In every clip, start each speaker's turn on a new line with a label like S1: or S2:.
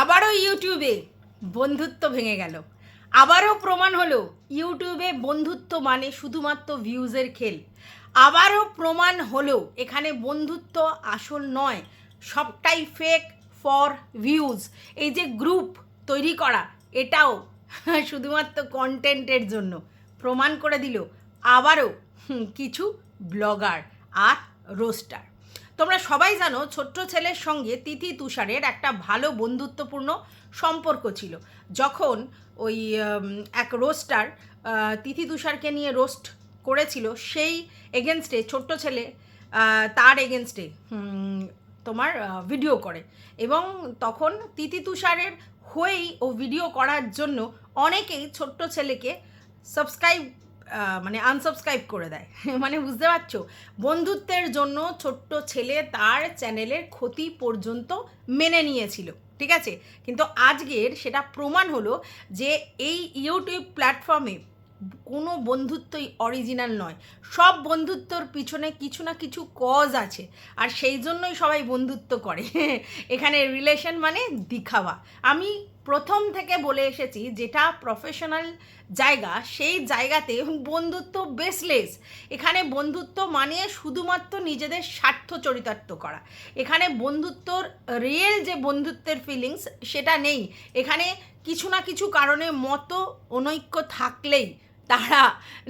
S1: আবারও ইউটিউবে বন্ধুত্ব ভেঙে গেল। আবারও প্রমাণ হলো, ইউটিউবে বন্ধুত্ব মানে শুধুমাত্র ভিউজের খেল। আবারও প্রমাণ হলো, এখানে বন্ধুত্ব আসল নয়, সবটাই ফেক ফর ভিউজ এই যে গ্রুপ তৈরি করা, এটাও শুধুমাত্র কন্টেন্টের জন্য। প্রমাণ করে দিল, আবারও কিছু ব্লগার আর রোস্টার তোমরা সবাই জানো ছোট্ট ছেলের সঙ্গে তিথি তুষারের একটা ভালো বন্ধুত্বপূর্ণ সম্পর্ক ছিল। যখন ওই এক রোস্টার তিথি তুষারকে নিয়ে রোস্ট করেছিল, সেই এগেনস্টে ছোট্ট ছেলে তার এগেনস্টে তোমার ভিডিও করে। এবং তখন তিথি তুষারের হয়েই ও ভিডিও করার জন্য অনেকেই ছোট্ট ছেলেকে সাবস্ক্রাইব মানে আনসাবস্ক্রাইব করে দেয়। মানে বুঝতে পারছ? বন্ধুত্বের জন্য ছোট্ট ছেলে তার চ্যানেলের ক্ষতি পর্যন্ত মেনে নিয়েছিল, ঠিক আছে? কিন্তু আজকের সেটা প্রমাণ হলো যে এই ইউটিউব প্ল্যাটফর্মে কোনো বন্ধুত্বই অরিজিনাল নয়। সব বন্ধুত্বর পিছনে কিছু না কিছু কজ আছে, আর সেই জন্যই সবাই বন্ধুত্ব করে। এখানে রিলেশন মানে দিখাওয়া। আমি প্রথম থেকে বলে এসেছি যেটা প্রফেশনাল জায়গা, সেই জায়গাতে বন্ধুত্ব বেসলেস এখানে বন্ধুত্ব মানে শুধুমাত্র নিজেদের স্বার্থ চরিতার্থ করা। এখানে বন্ধুত্বর রিয়েল যে বন্ধুত্বের ফিলিংস সেটা নেই। এখানে কিছু না কিছু কারণে মতো অনৈক্য থাকলেই তারা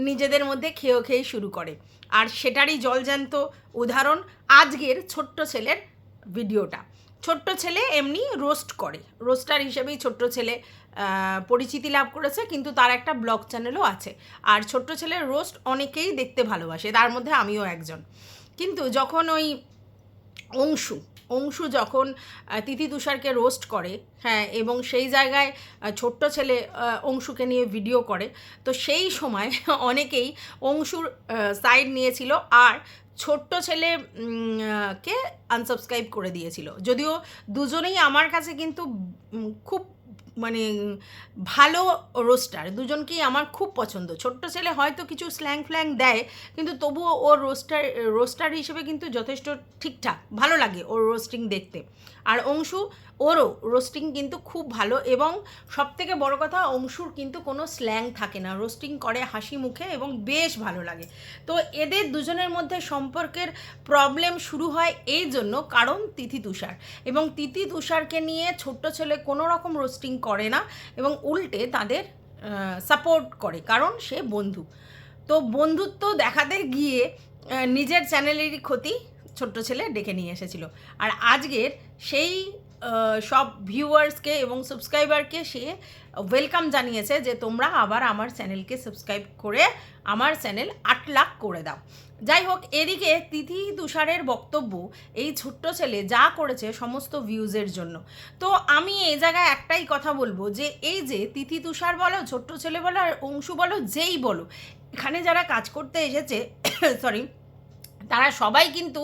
S1: নিজেদের মধ্যে খেয়েও খেয়ে শুরু করে। আর সেটারই জলজ্যান্ত উদাহরণ আজকের ছোট্ট ছেলের ভিডিওটা ছোট্ট ছেলে এমনি রোস্ট করে। রোস্টার হিসেবেই ছোট্ট ছেলে পরিচিতি লাভ করেছে, কিন্তু তার একটা ব্লগ চ্যানেলও আছে। আর ছোট্ট ছেলের রোস্ট অনেকেই দেখতে ভালোবাসে, তার মধ্যে আমিও একজন। কিন্তু যখন ওই অংশু অংশু যখন তিথি তুষারকে রোস্ট করে হ্যাঁ এবং সেই জায়গায় ছোট্ট ছেলে অংশুকে নিয়ে ভিডিও করে, তো সেই সময় অনেকেই অংশুর সাইড নিয়েছিল। আর ছোট্ট ছেলে কে আনসাবস্ক্রাইব করে দিয়েছিল। যদিও দুজনেই আমার কাছে কিন্তু খুব মানে ভালো রোস্টার দুজনকেই আমার খুব পছন্দ। ছোট্ট ছেলে হয়তো কিছু স্ল্যাং ফ্ল্যাং দেয়, কিন্তু তবুও ওর রোস্টার রোস্টার হিসেবে কিন্তু যথেষ্ট ঠিকঠাক। ভালো লাগে ওর রোস্টিং দেখতে। আর অংশু ওরও রোস্টিং কিন্তু খুব ভালো এবং সবথেকে বড় কথা অংশুর কিন্তু কোনো স্ল্যাং থাকে না। রোস্টিং করে হাসি মুখে এবং বেশ ভালো লাগে। তো এদের দুজনের মধ্যে সম্পর্কের প্রবলেম শুরু হয় এই জন্য কারণ তিথি তুষার। এবং তিথি তুষারকে নিয়ে ছোট্ট ছেলে কোনো রকম রোস্টিং করে না এবং উল্টে তাদের সাপোর্ট করে কারণ সে বন্ধু। তো বন্ধুত্ব দেখাতে গিয়ে নিজের চ্যানেলেরই ক্ষতি ছোট্ট ছেলে ডেকে নিয়ে এসেছিল। আর আজকের সেই সব ভিউয়ার্সকে এবং সাবস্ক্রাইবারকে সে ওয়েলকাম জানিয়েছে যে তোমরা আবার আমার চ্যানেলকে সাবস্ক্রাইব করে আমার চ্যানেল আট লাখ করে দাও। যাই হোক, এদিকে তিথি তুষারের বক্তব্য, এই ছোট্ট ছেলে যা করেছে সমস্ত ভিউজের জন্য। তো আমি এই জায়গায় একটাই কথা বলব যে এই যে তিথি তুষার বলো, ছোট্ট ছেলে বলো আর অংশু বলো, যেই বলো, এখানে যারা কাজ করতে এসেছে সরি তারা সবাই কিন্তু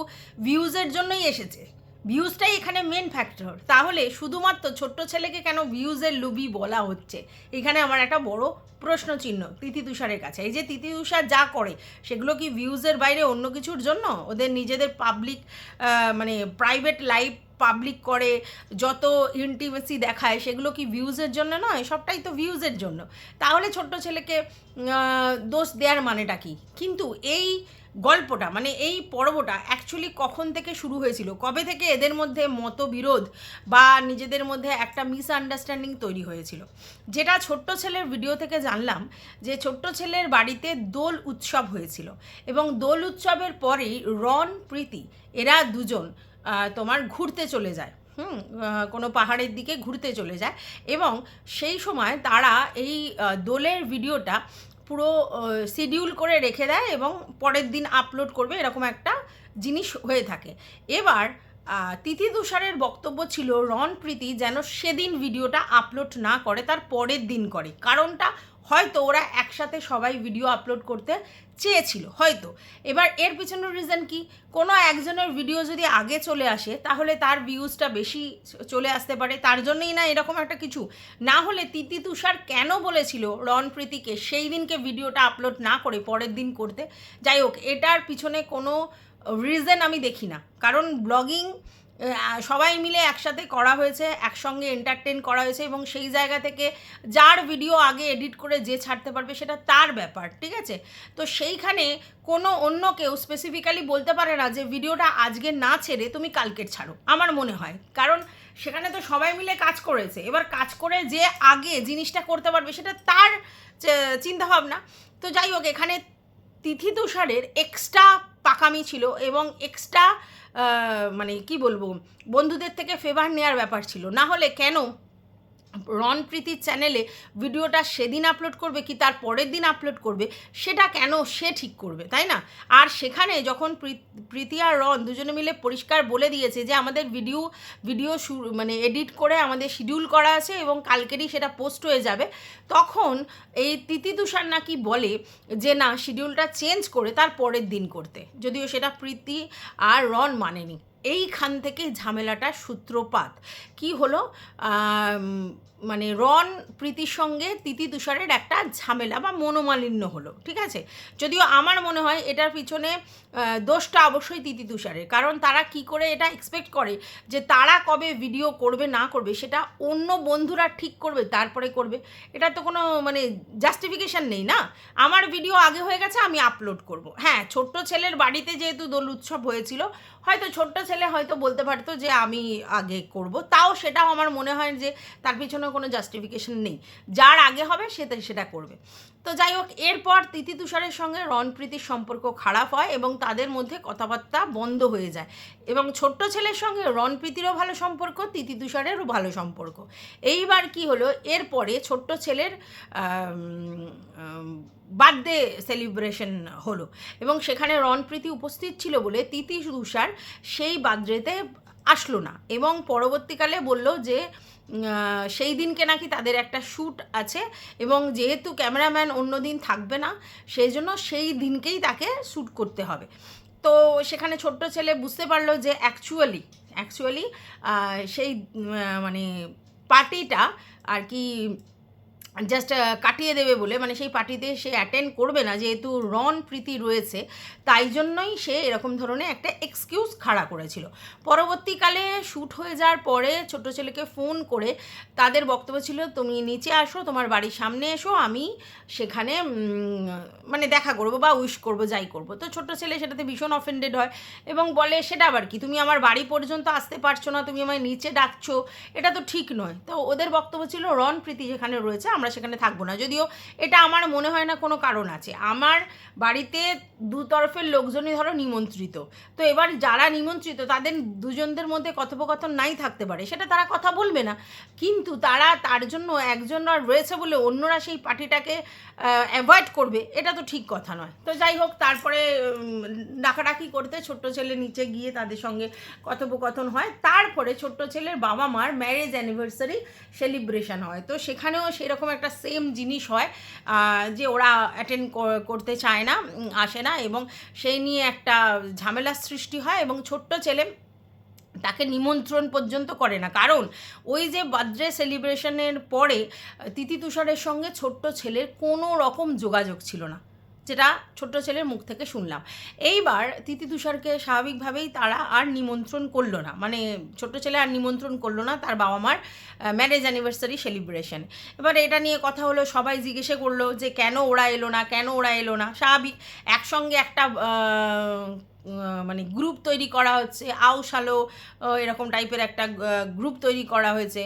S1: ভিউজের জন্যই এসেছে। ভিউজটাই এখানে মেন ফ্যাক্টর তাহলে শুধুমাত্র ছোট্ট ছেলেকে কেন ভিউজের লুবি বলা হচ্ছে? এখানে আমার একটা বড় প্রশ্ন চিহ্ন, তিথি তুষারের কাছে। এই যে তিথি তুষার যা করে, সেগুলো কি ভিউজের বাইরে অন্য কিছুর জন্য? ওদের নিজেদের পাবলিক মানে প্রাইভেট লাইফ পাবলিক করে, যত ইন্টিমেসি দেখায়, সেগুলো কি ভিউজের জন্য নয়? সবটাই তো ভিউজের জন্য। তাহলে ছোট্ট ছেলেকে দোষ দেওয়ার মানেটা কি? কিন্তু এই গল্পটা মানে এই পর্বটা অ্যাকচুয়ালি কখন থেকে শুরু হয়েছিল? কবে থেকে এদের মধ্যে মতবিরোধ বা নিজেদের মধ্যে একটা মিসআন্ডারস্ট্যান্ডিং তৈরি হয়েছিল? যেটা ছোট্ট ছেলের ভিডিও থেকে জানলাম যে ছোট্ট ছেলের বাড়িতে দোল উৎসব হয়েছিল এবং দোল উৎসবের পরেই রন প্রীতি, এরা দুজন তোমার ঘুরতে চলে যায়। হুম কোনো পাহাড়ের দিকে ঘুরতে চলে যায় এবং সেই সময় তারা এই দোলের ভিডিওটা পুরো শিডিউল করে রেখে দেয় এবং পরের দিন আপলোড করবে, এরকম একটা জিনিস হয়ে থাকে। এবার তিথি তুষারের বক্তব্য ছিল রন প্রীতি যেন সেদিন ভিডিওটা আপলোড না করে, তার পরের দিন করে। কারণটা হয়তো ওরা একসাথে সবাই ভিডিও আপলোড করতে চেয়েছিল, হয়তো। এবার এর পিছনের রিজন কি? কোনো একজনের ভিডিও যদি আগে চলে আসে, তাহলে তার ভিউজটা বেশি চলে আসতে পারে। তার জন্যই না এরকম একটা কিছু। না হলে তিতি তুষার কেন বলেছিল রন প্রীতিকে সেই দিনকে ভিডিওটা আপলোড না করে পরের দিন করতে? যাই হোক, এটার পিছনে কোনো রিজন আমি দেখি না। কারণ ব্লগিং সবাই মিলে একসাথে করা হয়েছে, একসঙ্গে এন্টারটেন করা হয়েছে এবং সেই জায়গা থেকে যার ভিডিও আগে এডিট করে যে ছাড়তে পারবে সেটা তার ব্যাপার, ঠিক আছে? তো সেইখানে কোনো অন্য কেউ স্পেসিফিক্যালি বলতে পারে না যে ভিডিওটা আজকে না ছেড়ে তুমি কালকের ছাড়ো, আমার মনে হয়। কারণ সেখানে তো সবাই মিলে কাজ করেছে, এবার কাজ করে যে আগে জিনিসটা করতে পারবে সেটা তার চিন্তাভাবনা। তো যাই হোক, এখানে তিথি তুষারের এক্সট্রা পাকামি ছিল এবং এক্সট্রা মানে কি বলব, বন্ধুদের থেকে ফেভার নেওয়ার ব্যাপার ছিল। না হলে কেন রন প্রীতির চ্যানেলে ভিডিওটা সেদিন আপলোড করবে কি তার পরের দিন আপলোড করবে, সেটা কেন সে ঠিক করবে, তাই না? আর সেখানে যখন প্রী- প্রীতি আর রন দুজনে মিলে পরিষ্কার বলে দিয়েছে যে আমাদের ভিডিও ভিডিও মানে এডিট করে আমাদের শিডিউল করা আছে এবং কালকেরই সেটা পোস্ট হয়ে যাবে, তখন এই তিতি তুষার নাকি বলে যে না শিডিউলটা চেঞ্জ করে তার পরের দিন করতে, যদিও সেটা প্রীতি আর রন মানেনি। এইখান থেকে ঝামেলাটা সূত্রপাত। কি হলো? মানে রন প্রীতির সঙ্গে তিতি তুষারের একটা ঝামেলা বা মনোমালিন্য হলো, ঠিক আছে? যদিও আমার মনে হয় এটার পিছনে দোষটা অবশ্যই তিতি তুষারের। কারণ তারা কি করে এটা এক্সপেক্ট করে যে তারা কবে ভিডিও করবে, না করবে, সেটা অন্য বন্ধুরা ঠিক করবে, তারপরে করবে। এটা তো কোনো মানে জাস্টিফিকেশন নেই না? আমার ভিডিও আগে হয়ে গেছে, আমি আপলোড করব। হ্যাঁ ছোট্ট ছেলের বাড়িতে যেহেতু দোল উৎসব হয়েছিল, হয়তো ছোট্ট ছেলে হয়তো বলতে পারতো যে আমি আগে করব। তাও সেটাও আমার মনে হয় যে তার পিছনে কোনো জাস্টিফিকেশন নেই। যার আগে হবে, সে সেটা করবে। তো যাই হোক, এরপর তিথি তুষারের সঙ্গে রণপ্রীতির সম্পর্ক খারাপ হয় এবং তাদের মধ্যে কথাবার্তা বন্ধ হয়ে যায়। এবং ছোট্ট ছেলের সঙ্গে রণপ্রীতিরও ভালো সম্পর্ক, তিথি তুষারেরও ভালো সম্পর্ক। এইবার কি হলো, এরপরে ছোট্ট ছেলের বার্থডে সেলিব্রেশন হলো। এবং সেখানে রণপ্রীতি উপস্থিত ছিল বলে তিথি তুষার সেই বার্থডেতে আসলো না। এবং পরবর্তীকালে বলল যে সেই দিনকে নাকি তাদের একটা শ্যুট আছে এবং যেহেতু ক্যামেরাম্যান অন্য দিন থাকবে না, সেই জন্য সেই দিনকেই তাকে শ্যুট করতে হবে। তো সেখানে ছোট্ট ছেলে বুঝতে পারল যে অ্যাকচুয়ালি অ্যাকচুয়ালি সেই মানে পার্টিটা আর কি জাস্ট কাটিয়ে দেবে বলে মানে সেই পার্টিতে সে অ্যাটেন্ড করবে না, যেহেতু রন প্রীতি রয়েছে, তাই জন্যই সে এরকম ধরনের একটা এক্সকিউজ খাড়া করেছিল। পরবর্তীকালে শ্যুট হয়ে যাওয়ার পরে ছোট ছেলেকে ফোন করে তাদের বক্তব্য ছিল, তুমি নিচে আসো, তোমার বাড়ির সামনে এসো, আমি সেখানে মানে দেখা করব বা উইশ করব, যাই করব। তো ছোট ছেলে সেটাতে ভীষণ অফেন্ডেড হয় এবং বলে, সেটা আবার কি? তুমি আমার বাড়ি পর্যন্ত আসতে পারছ না, তুমি আমায় নিচে ডাকছো। এটা তো ঠিক নয়। তো ওদের বক্তব্য ছিল রন প্রীতি যেখানে রয়েছে আমরা সেখানে থাকব না। যদিও এটা আমার মনে হয় না কোনো কারণ আছে। আমার বাড়িতে দু তরফের লোকজনই ধরো নিমন্ত্রিত। তো এবার যারা নিমন্ত্রিত, তাদের দুজনদের মধ্যে কথোপকথন নাই থাকতে পারে, সেটা তারা কথা বলবে না। কিন্তু তারা তার জন্য একজন আর রয়েছে বলে অন্যরা সেই পার্টিটাকে অ্যাভয়েড করবে, এটা তো ঠিক কথা নয়। তো যাই হোক, তারপরে ডাকাডাকি করতে ছোট্ট ছেলে নিচে গিয়ে তাদের সঙ্গে কথোপকথন হয়। তারপরে ছোট্ট ছেলের বাবা মার ম্যারেজ অ্যানিভার্সারি সেলিব্রেশন হয়। তো সেখানেও সেরকম একটা সেম জিনিস হয় যে ওরা অ্যাটেন্ড করতে চায় না আসে না এবং সেই নিয়ে একটা ঝামেলার সৃষ্টি হয় এবং ছোট্ট ছেলে তাকে নিমন্ত্রণ পর্যন্ত করে না। কারণ ওই যে বার্থডে সেলিব্রেশনের পরে তিতি তিথি তুষারের সঙ্গে ছোট্ট ছেলের কোনো রকম যোগাযোগ ছিল না। যেটা ছোট্ট ছেলের মুখ থেকে শুনলাম। এইবার তিতি তুষারকে স্বাভাবিকভাবেই তারা আর নিমন্ত্রণ করল না। মানে ছোট্ট ছেলে আর নিমন্ত্রণ করল না তার বাবা মার ম্যারেজ অ্যানিভার্সারি সেলিব্রেশন এবার এটা নিয়ে কথা হলো, সবাই জিজ্ঞেসে করল যে কেন ওরা এলো না, কেন ওরা এলো না? স্বাভাবিক, একসঙ্গে একটা মানে গ্রুপ তৈরি করা হচ্ছে আউশালো এরকম টাইপের একটা গ্রুপ তৈরি করা হয়েছে।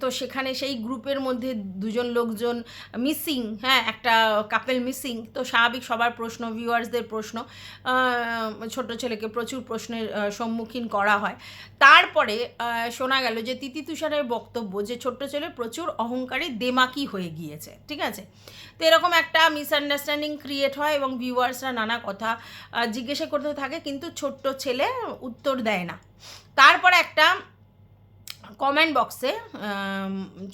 S1: তো সেখানে সেই গ্রুপের মধ্যে দুজন লোকজন মিসিং হ্যাঁ একটা কাপেল মিসিং তো স্বাভাবিক সবার প্রশ্ন ভিউয়ার্সদের প্রশ্ন ছোট ছেলেকে প্রচুর প্রশ্নের সম্মুখীন করা হয়। তারপরে শোনা গেল যে তিতি তুষারের বক্তব্য যে ছোট্ট ছেলে প্রচুর অহংকারী দেমাকি হয়ে গিয়েছে, ঠিক আছে? তো এরকম একটা মিসআন্ডারস্ট্যান্ডিং ক্রিয়েট হয় এবং ভিউয়ার্সরা নানা কথা জিজ্ঞাসা করতে থাকে কিন্তু ছোট্ট ছেলে উত্তর দেয় না। তারপর একটা কমেন্ট বক্সে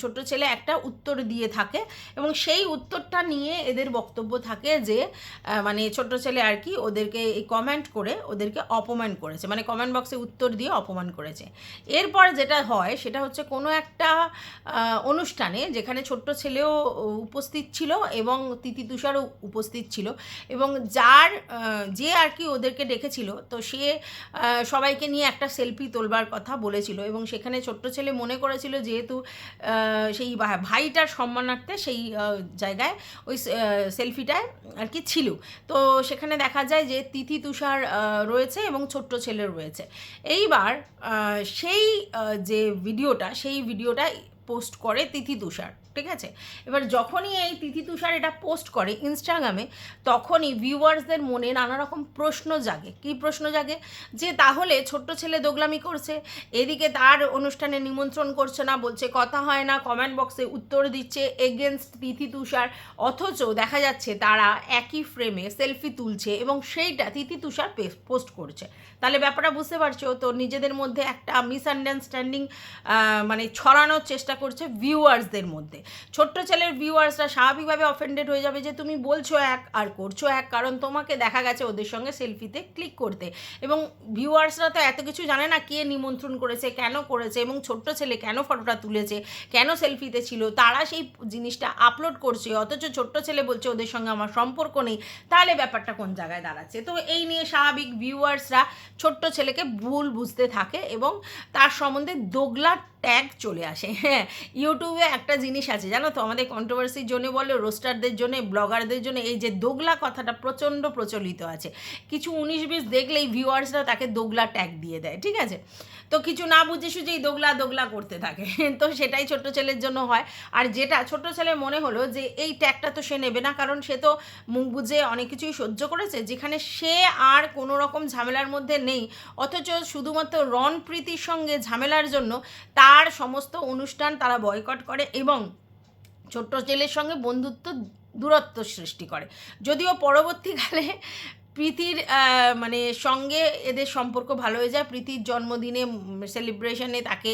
S1: ছোট্ট ছেলে একটা উত্তর দিয়ে থাকে এবং সেই উত্তরটা নিয়ে এদের বক্তব্য থাকে যে মানে ছোট্ট ছেলে আর কি ওদেরকে এই কমেন্ট করে, ওদেরকে অপমান করেছে। মানে কমেন্ট বক্সে উত্তর দিয়ে অপমান করেছে। এরপর যেটা হয়, সেটা হচ্ছে কোনো একটা অনুষ্ঠানে যেখানে ছোট্ট ছেলেও উপস্থিত ছিল এবং তিতি তুষারও উপস্থিত ছিল এবং যার যে আর কি ওদেরকে ডেকেছিল, তো সে সবাইকে নিয়ে একটা সেলফি তোলবার কথা বলেছিল এবং সেখানে ছোট্ট ছেলে মনে করেছিল যেহেতু সেই ভাইটার সম্মানার্থে সেই জায়গায় ওই সেলফিটায় আর কি ছিল। তো সেখানে দেখা যায় যে তিথি তুষার রয়েছে এবং ছোট্ট ছেলে রয়েছে। এইবার সেই যে ভিডিওটা, সেই ভিডিওটা পোস্ট করে তিথি তুষার। ঠিক আছে? এবার যখনই এই তিথি তুষার এটা পোস্ট করে ইনস্টাগ্রামে তখনই ভিউয়ার্সদের মনে নানা রকম প্রশ্ন জাগে। কী প্রশ্ন জাগে? যে তাহলে ছোট্ট ছেলে দোগলামি করছে, এদিকে তার অনুষ্ঠানে নিমন্ত্রণ করছে না, বলছে কথা হয় না কমেন্ট বক্সে উত্তর দিচ্ছে এগেনস্ট তিথি তুষার, অথচ দেখা যাচ্ছে তারা একই ফ্রেমে সেলফি তুলছে এবং সেইটা তিথি তুষার পোস্ট করছে। তাহলে ব্যাপারটা বুঝতে পারছ? তো নিজেদের মধ্যে একটা মিসআন্ডারস্ট্যান্ডিং মানে ছড়ানোর চেষ্টা করছে ভিউয়ার্সদের মধ্যে। ছোট্ট ছেলের ভিউয়ার্সরা স্বাভাবিকভাবে অফেন্ডেড হয়ে যাবে যে তুমি বলছো এক আর করছ এক, কারণ তোমাকে দেখা গেছে ওদের সঙ্গে সেলফিতে ক্লিক করতে। এবং ভিউয়ার্সরা তো এত কিছু জানে না কে নিমন্ত্রণ করেছে, কেন করেছে, এবং ছোট্ট ছেলে কেন ফটোটা তুলেছে, কেন সেলফিতে ছিল, তারা সেই জিনিসটা আপলোড করছে, অথচ ছোট্ট ছেলে বলছে ওদের সঙ্গে আমার সম্পর্ক নেই, তাহলে ব্যাপারটা কোন জায়গায় দাঁড়াচ্ছে? তো এই নিয়ে স্বাভাবিক ভিউয়ার্সরা ছোট্ট ছেলেকে ভুল বুঝতে থাকে এবং তার সম্বন্ধে দোগলা ট্যাগ চলে আসে। হ্যাঁ ইউটিউবে একটা জিনিস আছে, জানো তো? আমাদের কন্ট্রোভার্সির জন্য বলে রোস্টারদের জন্য ব্লগারদের জন্য এই যে দোগলা কথাটা প্রচণ্ড প্রচলিত আছে। কিছু উনিশ বিশ দেখলেই ভিউয়ার্সরা তাকে দোগলা ট্যাগ দিয়ে দেয়, ঠিক আছে? তো কিছু না বুঝে সুঝেই দোগলা দোগলা করতে থাকে। তো সেটাই ছোট্ট ছেলের জন্য হয়। আর যেটা ছোট ছেলের মনে হলো যে এই ট্যাগটা তো সে নেবে না, কারণ সে তো মুখ বুঝে অনেক কিছুই সহ্য করেছে, যেখানে সে আর কোনো রকম ঝামেলার মধ্যে নেই। অথচ শুধুমাত্র রন প্রীতির সঙ্গে ঝামেলার জন্য তার সমস্ত অনুষ্ঠান তারা বয়কট করে এবং ছোট্ট ছেলের সঙ্গে বন্ধুত্ব দূরত্ব সৃষ্টি করে। যদিও পরবর্তীকালে প্রীতির মানে সঙ্গে এদের সম্পর্ক ভালো হয়ে যায়। প্রীতির জন্মদিনে সেলিব্রেশনে তাকে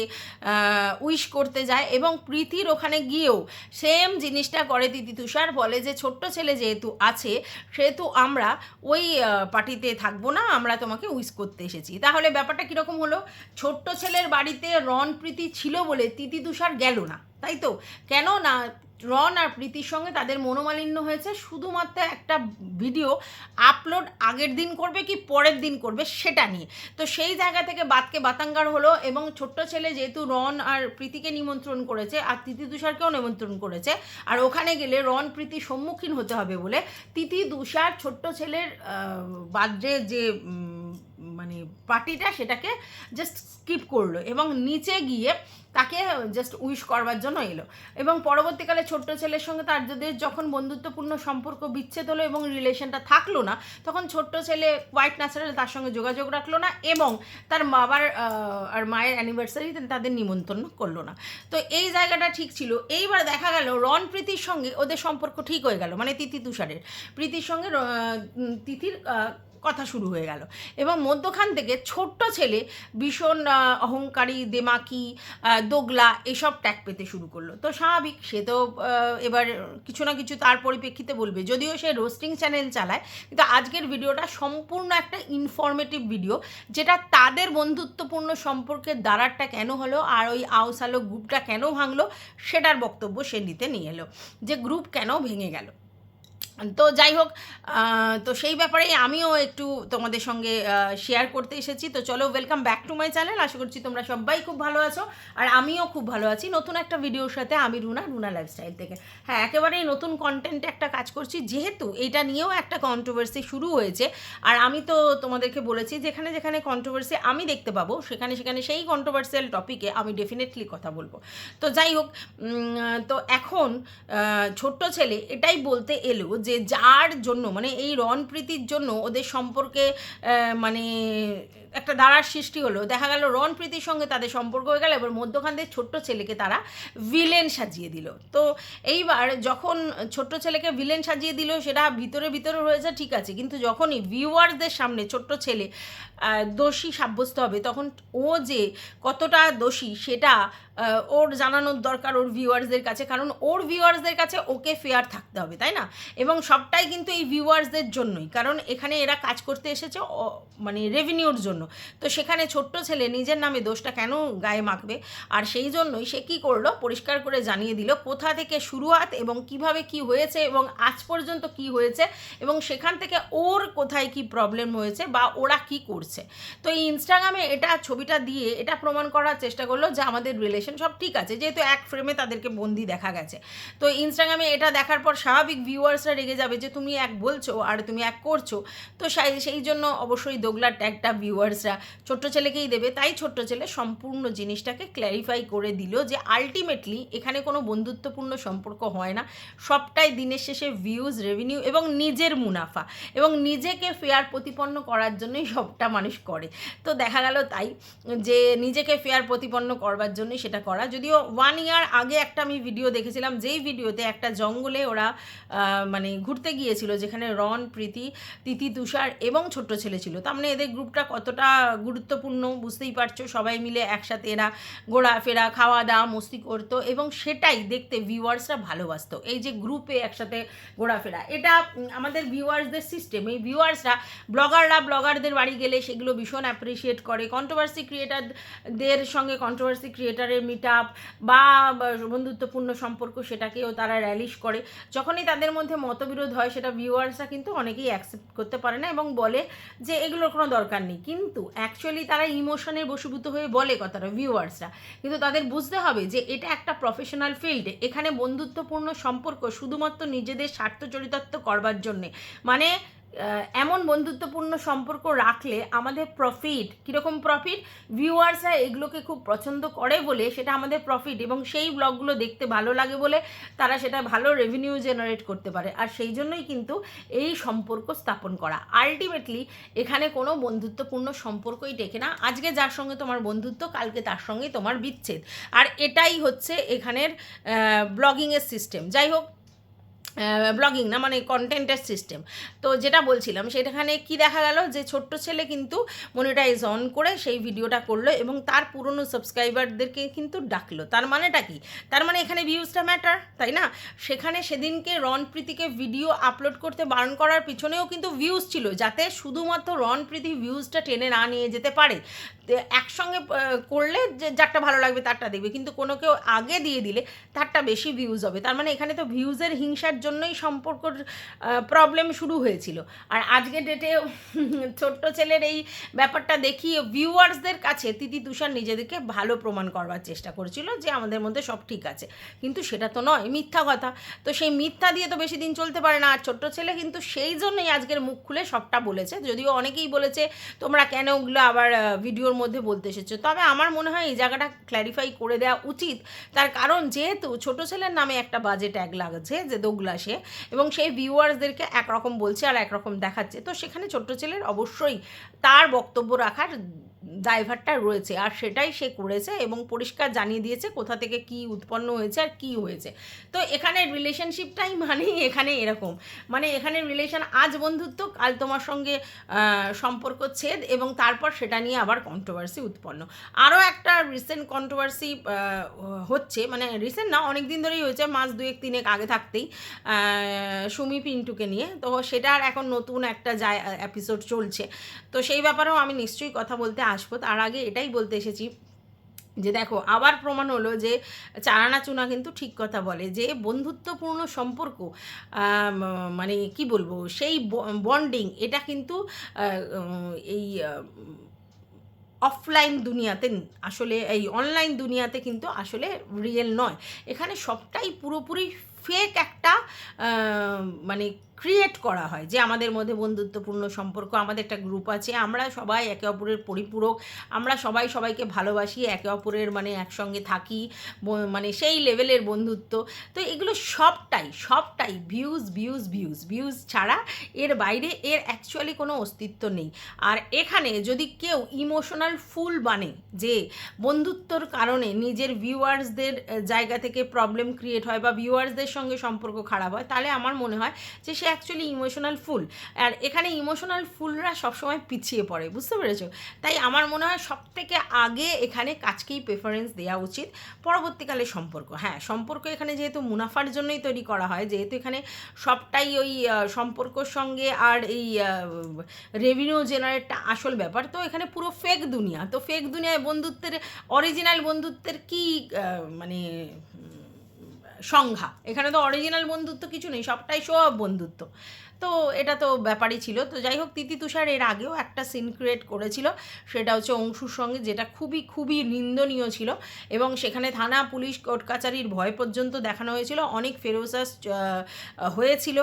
S1: উইশ করতে যায় এবং প্রীতির ওখানে গিয়েও সেম জিনিসটা করে দিদি তুষার। বলে যে, ছোট্ট ছেলে যেহেতু আছে, সেহেতু আমরা ওই পার্টিতে থাকব না, আমরা তোমাকে উইশ করতে এসেছি। তাহলে ব্যাপারটা কীরকম হলো? ছোট্ট ছেলের বাড়িতে রন প্রীতি ছিল বলে তিতি তুষার গেল না, তাই তো? কেন না রন আর প্রীতির সঙ্গে তাদের মনোমালিন্য হয়েছে। শুধুমাত্র একটা ভিডিও আপলোড আগের দিন করবে কি পরের দিন করবে সেটা নিয়ে। তো সেই জায়গা থেকে বাতকে বাতাঙ্গার হলো এবং ছোট্ট ছেলে যেহেতু রন আর প্রীতিকে নিমন্ত্রণ করেছে আর তিথি তুষারকেও নিমন্ত্রণ করেছে, আর ওখানে গেলে রন প্রীতি সম্মুখীন হতে হবে বলে তিথি তুষার, ছোট্ট ছেলের বার্থডে যে মানে পার্টিটা সেটাকে জাস্ট স্কিপ করল এবং নিচে গিয়ে তাকে জাস্ট উইশ করবার জন্য এলো। এবং পরবর্তীকালে ছোট্ট ছেলের সঙ্গে তাদের যখন বন্ধুত্বপূর্ণ সম্পর্ক বিচ্ছেদ হলো এবং রিলেশনটা থাকল না, তখন ছোট্ট ছেলে কোয়াইট ন্যাচারাল তার সঙ্গে যোগাযোগ রাখল না এবং তার বাবার আর মায়ের অ্যানিভার্সারিতে তাদের নিমন্ত্রণ করল না। তো এই জায়গাটা ঠিক ছিল। এইবার দেখা গেল রন প্রীতির সঙ্গে ওদের সম্পর্ক ঠিক হয়ে গেল মানে তিথি তুষারের। প্রীতির সঙ্গে তিথির কথা শুরু হয়ে গেল। এবং মধ্যখান থেকে ছোট্ট ছেলে ভীষণ অহংকারী, দেমাকি দোগলা এসব ট্যাগ পেতে শুরু করল। তো স্বাভাবিক, সে তো এবার কিছু না কিছু তার পরিপ্রেক্ষিতে বলবে। যদিও সে রোস্টিং চ্যানেল চালায়, কিন্তু আজকের ভিডিওটা সম্পূর্ণ একটা ইনফরমেটিভ ভিডিও যেটা তাদের বন্ধুত্বপূর্ণ সম্পর্কের দ্বারাটা কেন হলো, আর ওই আউসালো গ্রুপটা কেন ভাঙলো, সেটার বক্তব্য সে নিতে নিয়ে এলো। যে গ্রুপ কেন ভেঙে গেল। তো যাই হোক তো সেই ব্যাপারেই আমিও একটু তোমাদের সঙ্গে শেয়ার করতে এসেছি। তো চলো welcome back to my channel আশা করছি তোমরা সবাই খুব ভালো আছো, আর আমিও খুব ভালো আছি। নতুন একটা ভিডিওর সাথে আমি রুনা রুনা লাইফস্টাইল থেকে। হ্যাঁ একেবারেই নতুন কন্টেন্টে একটা কাজ করছি, যেহেতু এটা নিয়েও একটা কন্ট্রোভার্সি শুরু হয়েছে। আর আমি তো তোমাদেরকে বলেছি, যেখানে যেখানে কন্ট্রোভার্সি আমি দেখতে পাবো, সেখানে সেখানে সেই কন্ট্রোভার্সিয়াল টপিকে আমি ডেফিনেটলি কথা বলব। তো যাই হোক তো এখন ছোট্ট ছেলে এটাই বলতে এলো যে যার জন্য মানে এই রণ প্রীতির জন্য ওদের সম্পর্কে মানে একটা দাঁড়ার সৃষ্টি হলো। দেখা গেল রন প্রীতির সঙ্গে তাদের সম্পর্ক হয়ে গেল এবার মধ্যখান দিয়ে ছোট্ট ছেলেকে তারা ভিলেন সাজিয়ে দিল। তো এইবার যখন ছোট্ট ছেলেকে ভিলেন সাজিয়ে দিল, সেটা ভিতরে ভিতরে রয়েছে, ঠিক আছে। কিন্তু যখনই ভিউয়ার্সদের সামনে ছোট্ট ছেলে দোষী সাব্যস্ত হবে, তখন ও যে কতটা দোষী, সেটা ওর জানানোর দরকার ওর ভিউয়ার্সদের কাছে। কারণ ওর ভিউয়ার্সদের কাছে ওকে ফেয়ার থাকতে হবে, তাই না? এবং সবটাই কিন্তু এই ভিউয়ার্সদের জন্যই। কারণ এখানে এরা কাজ করতে এসেছে মানে রেভিনিউর জন্য। তো সেখানে ছোট্ট ছেলে নিজের নামে দোষটা কেন গায়ে মাখবে? আর সেই জন্যই সে কী করল? পরিষ্কার করে জানিয়ে দিল কোথা থেকে শুরুয়াত এবং কীভাবে কি হয়েছে এবং আজ পর্যন্ত কি হয়েছে এবং সেখান থেকে ওর কোথায় কি প্রবলেম হয়েছে বা ওরা কি করছে? তো এই ইনস্টাগ্রামে এটা ছবিটা দিয়ে এটা প্রমাণ করার চেষ্টা করল যে আমাদের রিলেশন সব ঠিক আছে, যেহেতু এক ফ্রেমে তাদেরকে বন্দি দেখা গেছে। তো ইনস্টাগ্রামে এটা দেখার পর স্বাভাবিক ভিউয়ার্সরা রেগে যাবে যে তুমি এক বলছো আর তুমি এক করছ। তো সেই জন্য অবশ্যই দোগলার ট্যাগটা ভিউয়ার্সরা ছোট্ট ছেলেকেই দেবে, তাই ছোট্ট ছেলে সম্পূর্ণ জিনিসটাকে ক্ল্যারিফাই করে দিল যে আলটিমেটলি এখানে কোনো বন্ধুত্বপূর্ণ সম্পর্ক হয় না। সবটাই দিনের শেষে ভিউজ রেভিনিউ এবং নিজের মুনাফা এবং নিজেকে ফেয়ার প্রতিপন্ন করার জন্যই সবটা মানুষ করে। তো দেখা গেল তাই যে নিজেকে ফেয়ার প্রতিপন্ন করবার জন্যই সেটা করা। যদিও ওয়ান ইয়ার আগে একটা আমি ভিডিও দেখেছিলাম, যেই ভিডিওতে একটা জঙ্গলে ওরা মানে ঘুরতে গিয়েছিল, যেখানে রন প্রীতি, তিথি, তুষার এবং ছোট্ট ছেলে ছিল। তার মানে এদের গ্রুপটা কতটা গুরুত্বপূর্ণ বুঝতেই পারছ? সবাই মিলে একসাথে এরা ঘোরাফেরা খাওয়া দাওয়া মস্তি করতো এবং সেটাই দেখতে ভিউয়ার্সরা ভালোবাসতো। এই যে গ্রুপে একসাথে ঘোরাফেরা, এটা আমাদের ভিউয়ার্সদের সিস্টেম এই ভিউয়ার্সরা ব্লগাররা ব্লগারদের বাড়ি গেলে সেগুলো ভীষণ অ্যাপ্রিসিয়েট করে। কন্ট্রোভার্সি ক্রিয়েটারদের সঙ্গে কন্ট্রোভার্সি ক্রিয়েটারের মিট আপ বা বন্ধুত্বপূর্ণ সম্পর্ক সেটাকেও তারা র্যালিশ করে। যখনই তাদের মধ্যে মতবিরোধ হয়, সেটা ভিউয়ার্সরা কিন্তু অনেকেই অ্যাকসেপ্ট করতে পারে না এবং বলে যে এগুলোর কোনো দরকার নেই। কিন্তু অ্যাকচুয়ালি তারা ইমোশনের বশীভূত হয়ে বলে কথাটা ভিউয়ার্সরা কিন্তু তাদের বুঝতে হবে যে এটা একটা প্রফেশনাল ফিল্ড এখানে বন্ধুত্বপূর্ণ সম্পর্ক শুধুমাত্র নিজেদের স্বার্থ চরিতার্থ করবার জন্যে। মানে এমন বন্ধুত্বপূর্ণ সম্পর্ক রাখলে আমাদের প্রফিট কীরকম প্রফিট ভিউয়ার্সরা এগুলোকে খুব পছন্দ করে বলে সেটা আমাদের প্রফিট এবং সেই ব্লগগুলো দেখতে ভালো লাগে বলে তারা সেটা ভালো রেভিনিউ জেনারেট করতে পারে। আর সেই জন্যই কিন্তু এই সম্পর্ক স্থাপন করা। আলটিমেটলি এখানে কোনো বন্ধুত্বপূর্ণ সম্পর্কই টেকে না। আজকে যার সঙ্গে তোমার বন্ধুত্ব, কালকে তার সঙ্গে তোমার বিচ্ছেদ। আর এটাই হচ্ছে এখানের ব্লগিংয়ের সিস্টেম যাই হোক ব্লগিং না মানে কন্টেন্টের সিস্টেম তো যেটা বলছিলাম সেটাখানে কি দেখা গেল যে, ছোট্ট ছেলে কিন্তু মনিটাইজ অন করে সেই ভিডিওটা করল এবং তার পুরনো সাবস্ক্রাইবারদেরকে কিন্তু ডাকলো। তার মানেটা কি? তার মানে এখানে ভিউজটা ম্যাটার তাই না? সেখানে সেদিনকে রনপ্রীতিকে ভিডিও আপলোড করতে বারণ করার পিছনেও কিন্তু ভিউজ ছিল, যাতে শুধুমাত্র রনপ্রীতি ভিউজটা টেনে না নিয়ে যেতে পারে। একসঙ্গে করলে যে যারটা ভালো লাগবে তারটা দেখবে। কিন্তু কোনো কেউ আগে দিয়ে দিলে তারটা বেশি ভিউজ হবে। তার মানে এখানে তো ভিউজের হিংসার জন্যই সম্পর্কর প্রবলেম শুরু হয়েছিল। আর আজকে ডেটে ছোট্ট ছেলের এই ব্যাপারটা দেখিয়ে ভিউয়ার্সদের কাছে তিতি তুষার নিজেদেরকে ভালো প্রমাণ করবার চেষ্টা করেছিল যে আমাদের মধ্যে সব ঠিক আছে। কিন্তু সেটা তো নয়, মিথ্যা কথা। তো সেই মিথ্যা দিয়ে তো বেশি দিন চলতে পারে না। আর ছোট্ট ছেলে কিন্তু সেই জন্যই আজকের মুখ খুলে সবটা বলেছে। যদিও অনেকেই বলেছে, তোমরা কেন ওগুলো আবার ভিডিওর মধ্যে বলতে এসেছে। তবে আমার মনে হয় এই জায়গাটা ক্ল্যারিফাই করে দেওয়া উচিত। তার কারণ যেহেতু ছোট ছেলের নামে একটা বাজে ট্যাগ লাগছে যে দোগলাসে এবং সেই ভিউয়ার্সদেরকে একরকম বলছে আর একরকম দেখাচ্ছে। তো সেখানে ছোট্ট ছেলের অবশ্যই তার বক্তব্য রাখার দায়ভারটা রয়েছে, আর সেটাই সে করেছে এবং পরিষ্কার জানিয়ে দিয়েছে কোথা থেকে কি উৎপন্ন হয়েছে আর কি হয়েছে। তো এখানে রিলেশনশিপটাই মানে এখানে এরকম। মানে এখানে রিলেশন আজ বন্ধুত্ব, কাল তোমার সঙ্গে সম্পর্ক ছেদ এবং তারপর সেটা নিয়ে আবার কন্ট্রোভার্সি উৎপন্ন। আরও একটা রিসেন্ট কন্ট্রোভার্সি হচ্ছে মানে রিসেন্ট না অনেক দিন ধরেই হয়েছে, মাস দুয়েক, তিনেক আগে থাকতেই সুমি পিন্টুকে নিয়ে। তো সেটার এখন নতুন একটা যায়, এপিসোড চলছে। তো সেই ব্যাপারেও আমি নিশ্চয়ই কথা বলতে আসব। তার আগে এটাই বলতে এসেছি যে দেখো, আবার প্রমাণ হলো যে চারানা চুনা কিন্তু ঠিক কথা বলে যে বন্ধুত্বপূর্ণ সম্পর্ক মানে কি বলব, সেই বন্ডিং এটা কিন্তু এই অফলাইন দুনিয়াতে আসলে, এই অনলাইন দুনিয়াতে কিন্তু আসলে রিয়েল নয়। এখানে সবটাই পুরোপুরি ফেক একটা মানে ক্রিয়েট করা হয় যে আমাদের মধ্যে বন্ধুত্বপূর্ণ সম্পর্ক, আমাদের একটা গ্রুপ আছে, আমরা সবাই একে অপরের পরিপূরক, আমরা সবাই সবাইকে ভালোবাসি, একে অপরের মানে একসঙ্গে থাকি মানে সেই লেভেলের বন্ধুত্ব। তো এগুলো সবটাই সবটাই ভিউজ ভিউজ ভিউজ ভিউজ ছাড়া এর বাইরে এর অ্যাকচুয়ালি কোনো অস্তিত্ব নেই। আর এখানে যদি কেউ ইমোশনাল ফুল বানে যে বন্ধুত্বর কারণে নিজের ভিউয়ার্সদের জায়গা থেকে প্রবলেম ক্রিয়েট হয় বা ভিউয়ার্সদের সঙ্গে সম্পর্ক খারাপ হয়, তাহলে আমার মনে হয় যে সে অ্যাকচুয়ালি ইমোশনাল ফুল আর এখানে ইমোশনাল ফুলরা সবসময় পিছিয়ে পড়ে, বুঝতে পেরেছ? তাই আমার মনে হয় সব থেকে আগে এখানে কাজকেই প্রেফারেন্স দেওয়া উচিত, পরবর্তীকালে সম্পর্ক। হ্যাঁ সম্পর্ক এখানে যেহেতু মুনাফার জন্যই তৈরি করা হয়, যেহেতু এখানে সবটাই ওই সম্পর্কর সঙ্গে আর এই রেভিনিউ জেনারেটটা আসল ব্যাপার। তো এখানে পুরো ফেক দুনিয়া। তো ফেক দুনিয়ায় বন্ধুত্বের অরিজিনাল বন্ধুত্বের কি মানে সংজ্ঞা এখানে তো অরিজিনাল বন্ধুত্ব কিছু নেই সবটাই সব বন্ধুত্ব। তো এটা তো ব্যাপারই ছিল। তো যাই হোক, তিতি তুষার এর আগেও একটা সিন ক্রিয়েট করেছিল। সেটা হচ্ছে অংশুর সঙ্গে, যেটা খুবই খুবই নিন্দনীয় ছিল। এবং সেখানে থানা, পুলিশ, কোর্ট কাচারির ভয় পর্যন্ত দেখানো হয়েছিল। অনেক ফেরোসাস হয়েছিল।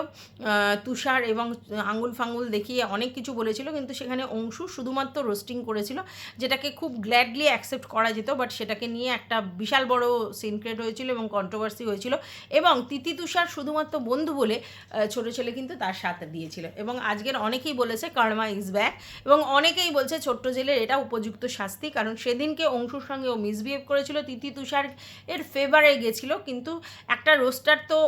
S1: তুষার এবং আঙ্গুল ফাঙ্গুল দেখিয়ে অনেক কিছু বলেছিল। কিন্তু সেখানে অংশু শুধুমাত্র রোস্টিং করেছিল, যেটাকে খুব গ্ল্যাডলি অ্যাকসেপ্ট করা যেত। বাট সেটাকে নিয়ে একটা বিশাল বড় সিন ক্রিয়েট হয়েছিল এবং কন্ট্রোভার্সি হয়েছিল। এবং তিতি তুষার শুধুমাত্র বন্ধু বলে ছোট ছেলে কিন্তু তার সাথে দিয়েছিল। এবং আজকের অনেকেই বলেছে কার্মা ইজ ব্যাক এবং অনেকেই বলছে ছোট্ট জেলের এটা উপযুক্ত শাস্তি, কারণ সেদিনকে অংশুর সঙ্গে ও মিসবিহেভ করেছিল, তিতি তুষার এর ফেভারে গেছিল। কিন্তু একটা রোস্টার তো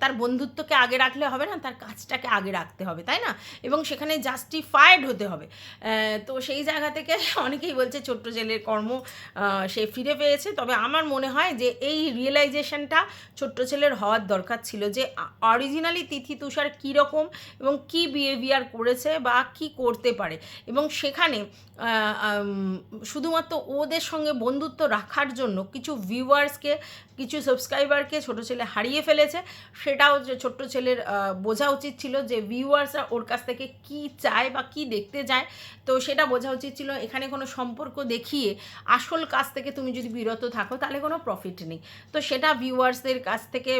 S1: তার বন্ধুত্বকে আগে রাখলে হবে না, তার কাজটাকে আগে রাখতে হবে, তাই না? এবং সেখানে জাস্টিফাইড হতে হবে। তো সেই জায়গা থেকে অনেকেই বলছে ছোট্ট জেলের কর্ম সে ফিরে পেয়েছে। তবে আমার মনে হয় যে এই রিয়েলাইজেশনটা ছোট্ট ছেলের হওয়ার দরকার ছিল যে অরিজিনালি তিথি তুষার কীরকম এবং কি বিহেভিয়ার করেছে বা কি করতে পারে। এবং সেখানে শুধুমাত্র ওদের সঙ্গে বন্ধুত্ব রাখার জন্য কিছু ভিউয়ার্সকে কিছু সাবস্ক্রাইবারকে ছোট ছেলে হারিয়ে ফেলেছে। সেটাও যে ছোট্ট ছেলের বোঝা উচিত ছিল যে ভিউয়ার্সরা ওর কাছ থেকে কি চায় বা কি দেখতে চায়। তো সেটা বোঝা উচিত ছিল, এখানে কোনো সম্পর্ক দেখিয়ে আসল কাজ থেকে তুমি যদি বিরত থাকো তাহলে কোনো প্রফিট নেই। তো সেটা ভিউয়ার্সদের কাছ থেকে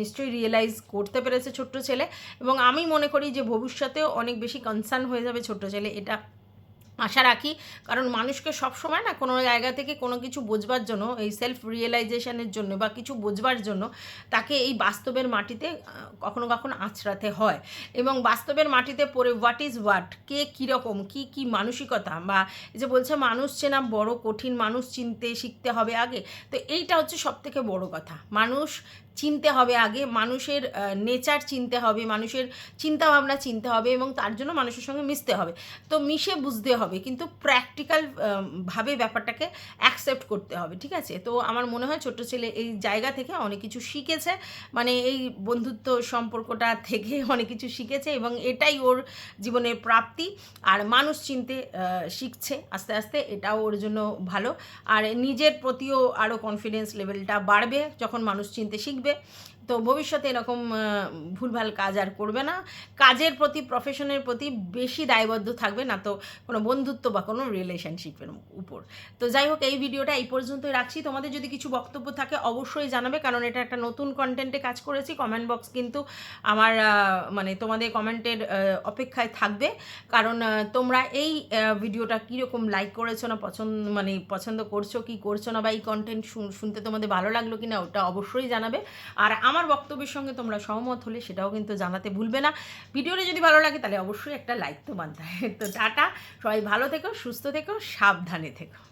S1: নিশ্চয়ই রিয়েলাইজ করতে পেরেছে ছোট্ট ছেলে। এবং আমি মনে করি যে ভবিষ্যতেও অনেক বেশি কনসার্ন হয়ে যাবে ছোট্ট ছেলে, এটা আশা রাখি। কারণ মানুষকে সব সময় না কোনো জায়গা থেকে কোনো কিছু বোঝবার জন্য, এই সেলফ রিয়েলাইজেশনের জন্য বা কিছু বোঝবার জন্য তাকে এই বাস্তবের মাটিতে কখনো কখনো আছড়াতে হয়। এবং বাস্তবের মাটিতে পড়ে হোয়াট ইজ হোয়াট কে কীরকম, কী কী মানসিকতা বা যে বলছে মানুষ চেনা বড় কঠিন, মানুষ চিনতে শিখতে হবে আগে। তো এইটা হচ্ছে সব থেকে বড় কথা। মানুষ চিনতে হবে আগে, মানুষের নেচার চিনতে হবে, মানুষের চিন্তাভাবনা চিনতে হবে এবং তার জন্য মানুষের সঙ্গে মিশতে হবে। তো মিশে বুঝতে হবে, কিন্তু প্র্যাকটিক্যাল ভাবে ব্যাপারটাকে অ্যাকসেপ্ট করতে হবে, ঠিক আছে? তো আমার মনে হয় ছোট্ট ছেলে এই জায়গা থেকে অনেক কিছু শিখেছে মানে এই বন্ধুত্ব সম্পর্কটা থেকে অনেক কিছু শিখেছে এবং এটাই ওর জীবনের প্রাপ্তি। আর মানুষ চিনতে শিখছে, আস্তে আস্তে এটাও ওর জন্য ভালো। আর নিজের প্রতিও আরও কনফিডেন্স লেভেলটা বাড়বে যখন মানুষ চিনতে শিখবে। মধ্যে তো ভবিষ্যতে এরকম ভুলভাল কাজ আর করবে না। কাজের প্রতি প্রফেশনের প্রতি বেশি দায়বদ্ধ থাকবে না তো কোনো বন্ধুত্ব বা কোনো রিলেশনশিপের উপর। তো যাই হোক, এই ভিডিওটা এই পর্যন্তই রাখছি। তোমাদের যদি কিছু বক্তব্য থাকে অবশ্যই জানাবে, কারণ এটা একটা নতুন কন্টেন্টে কাজ করেছি। কমেন্ট বক্স কিন্তু আমার মানে তোমাদের কমেন্টের অপেক্ষায় থাকবে। কারণ তোমরা এই ভিডিওটা কীরকম লাইক করেছ না, পছন্দ মানে পছন্দ করছ, কি করছ না, বা এই কন্টেন্ট শুনতে তোমাদের ভালো লাগল কি না ওটা অবশ্যই জানাবে। আর আমার বক্তব্যের সঙ্গে তোমরা সহমত হলে সেটাও কিন্তু জানাতে ভুলবে না। ভিডিওটা যদি ভালো লাগে তাহলে অবশ্যই একটা লাইক তো বানতে তো টাটা, সবাই ভালো থেকো, সুস্থ থেকো, সাবধানে থেকো।